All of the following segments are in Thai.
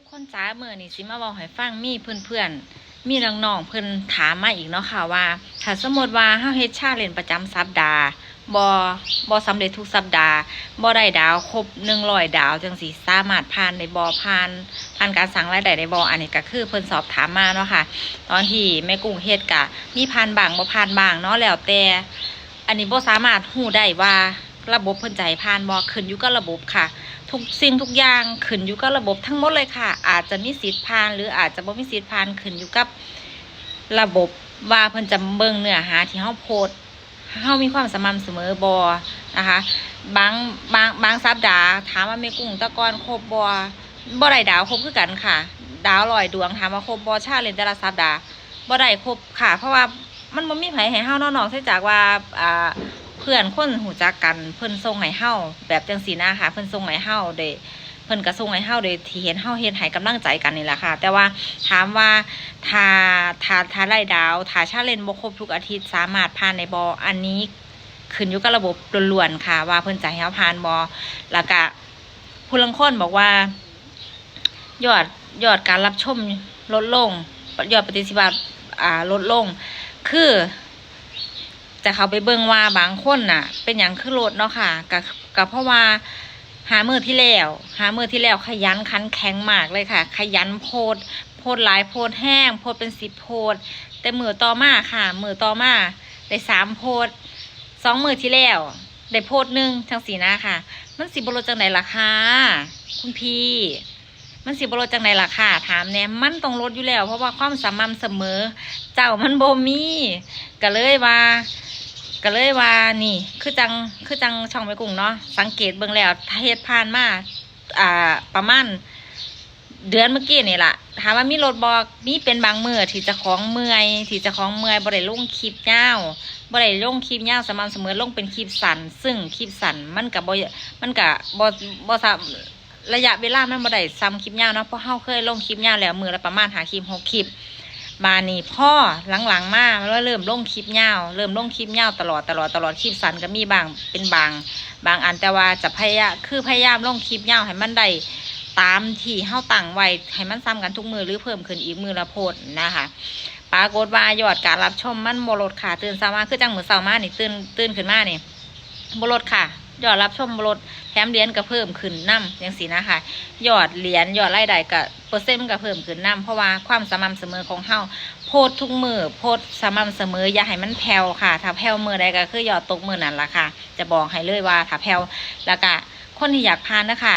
กคนจ้าเมื่อนี่สิมาบอกให้ฟังมีเพื่อนๆ มีน้องๆเพิ่อนถามมาอีกเนาะค่ะว่าถ้าสมมติว่าเฮาเฮ็ดชาเลนประจำสัปดาห์บ่บ่สำเร็จทุกสัปดาห์บ่ได้ดาวครบ100ดาวจังสิสามารถผ่านได้บ่ผ่านผ่านการสั่งรายได้ได้บ่อันนี้ก็คือเพิ่นสอบถามมาเนาะค่ะ ตอนที่แม่กุ้งเฮ็ดก็มีผ่านบ้างบ่ผ่านบ้างเนาะแล้วแต่ อันนี้บ่สามารถฮู้ได้ว่าระบบเพิ่นให้ผ่านบ่ขึ้นอยู่กับระบบค่ะ ทุกสิ่งทุกอย่างขึ้นอยู่กับระบบทั้งหมดเลยค่ะ อาจจะมีสิทธิ์ผ่าน หรืออาจจะบ่มีสิทธิ์ผ่านขึ้นอยู่กับระบบว่าเพิ่นจะเบิ่งเนื้อหาที่เฮาโพสเฮามีความสม่ำเสมอบ่นะคะ บางบางบางสัปดาห์ถามว่าแม่กุ้งตะกอนครบบ่บ่ได้ดาวครบคือกันค่ะ ดาวลอยดวงถามว่าครบบ่ชาเลนแต่ละสัปดาห์บ่ได้ครบค่ะ เพราะว่ามันบ่มีไผให้เฮานอกนอกเสียจากว่าอ่า เพื่อนคนหูจักกันเพิ่นส่งให้เฮาแบบจังสีนะคะเพิ่นส่งให้เฮาโดยเพิ่นก็ส่งให้เฮาโดยที่เห็นเฮาเฮ็ดให้กำลังใจกันนี่แหละค่ะ แต่ว่าถามว่าถาถาถาไล่ดาวถาชาเลนบ่ครบทุกอาทิตย์สามารถผ่านในบ่อันนี้ขึ้นอยู่กับระบบล้วนๆค่ะ ว่าเพิ่นจะให้เฮาผ่านบ่แล้วก็ผู้ลางคนบอกว่า ยอดยอดการรับชมลดลง ยอดปฏิสัมพันธ์อ่าลดลง คือ จะเขาไปเบิ่งว่าบางคนน่ะ เป็นอย่างคือรถเนาะค่ะกับกับเพราะว่าหามือที่แล้วหามือที่แล้วขยันขันแข็งมากเลยค่ะ ขยันโพด โพดหลายโพดแห้ง โพดเป็นสิบโพด แต่มือต่อมาค่ะ มือต่อมาได้สามโพดสองมือที่แล้วได้โพดหนึ่งทั้งสีหน้าค่ะ มันสิบรจังไหนล่ะคะคุณพี่ มันสิบรจังไหนล่ะค่ะ ถามเนี่ยมันต้องลดอยู่แล้ว เพราะว่าความสม่ำเสมอ เจ้ามันบ่มีก็เลยว่า ก็เลยว่านี่ คือจังคือจังช่องไปกุ้งเนาะสังเกตเบิ่งแล้วเฮ็ดผ่านมาอ่าประมาณเดือนเมื่อกี้นี่ล่ะถามว่ามีรถบอกมีเป็นบางมือที่จะของเมื่อยที่จะของเมื่อยบ่ได้ลงคลิปยาวบ่ได้ลงคลิปยาวสม่ำเสมอลงเป็นคลิปสั้นซึ่งคลิปสั้นมันก็บ่มันก็บ่บ่ซ้ำระยะเวลามันบ่ได้ซ้ำคลิปยาวเนาะเพราะเฮาเคยลงคลิปยาวแล้วมือละประมาณ5คลิป6คลิป มานี่พ่อหลังๆมาแล้วเริ่มลงคลิปยาวเริ่มลงคลิปยาวตลอดตลอดตลอดคลิปสั้นก็มีบางเป็นบาง บางอันแต่ว่าจะพยายามคือพยายามลงคลิปยาวให้มันได้ตามที่เฮาตั้งไว้ให้มันซ้ำกันทุกมือหรือเพิ่มขึ้นอีกมือละโพดนะคะปรากฏว่ายอดการรับชมมันบ่ลดค่ะตื่นเช้ามาคือจังหมือเช้ามานี่ตื่นตื่นขึ้นมานี่บ่ลดค่ะ ยอดรับชมลดแถมเหรียญก็เพิ่มขึ้นนํจังซี่นะคะยอดเหรียญยอดรายได้ก็เปอร์เซ็นต์มันก็เพิ่มขึ้นนํเพราะว่าความสม่ำเสมอของเฮาโพดทุกมือโพดสม่ำเสมออย่าให้มันแผ่วค่ะ ถ้าแผ่วมือใดก็คือยอดตกมือนั่นล่ะค่ะ จะบอกให้เลยว่าถ้าแผ่วแล้วก็คนที่อยากพานนะคะ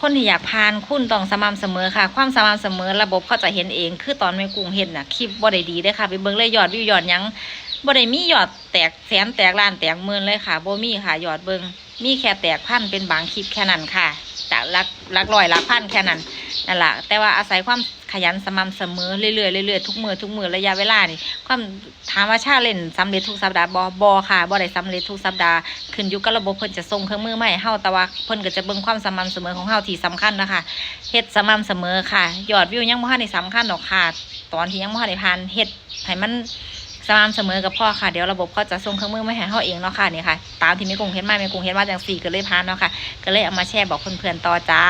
คนที่อยากพานคุณต้องสม่ำเสมอค่ะ ความสม่ำเสมอระบบเขาจะเห็นเอง คือตอนแม่กุ้งเห็นน่ะคลิปบ่ได้ดีเด้อค่ะ ไปเบิ่งเลยยอดวิวยอดยัง บ่ได้มียอดแตกแสนแตกล้านแตกหมื่นเลยค่ะบ่มีค่ะยอดเบิงมีแค่แตกพันเป็นบางคลิปแค่นั้นค่ะจากลักลักร้อยลักพันแค่นั้นนั่นแหละแต่ว่าอาศัยความขยันสม่ำเสมอเรื่อยๆเรื่อยๆทุกมือทุกมือระยะเวลานี่ความถามว่าชาเล่นสำเร็จทุกสัปดาห์บอบอค่ะบ่ได้สำเร็จทุกสัปดาห์ขึ้นอยู่กับระบบเพิ่นจะส่งเครื่องมือมาให้เฮาแต่ว่าเพิ่นก็จะเบิ่งความสม่ำเสมอของเฮาที่สำคัญนะคะเฮ็ดสม่ำเสมอค่ะยอดวิวยังบ่ทันได้สำคัญดอกค่ะตอนที่ยังบ่ทันได้ผ่านเฮ็ดให้มัน สม่ำเสมอกับพ่อค่ะ เดี๋ยวระบบเขาจะส่งเครื่องมือมาให้เขาเองเนาะค่ะนี่ค่ะ ตามที่แม่กุ้งเห็นมาแม่กุ้งเฮ็ดมาจังสี่ก็เลยพานเนาะค่ะ ก็เลยเอามาแชร์บอกเพื่อนๆต่อจ้า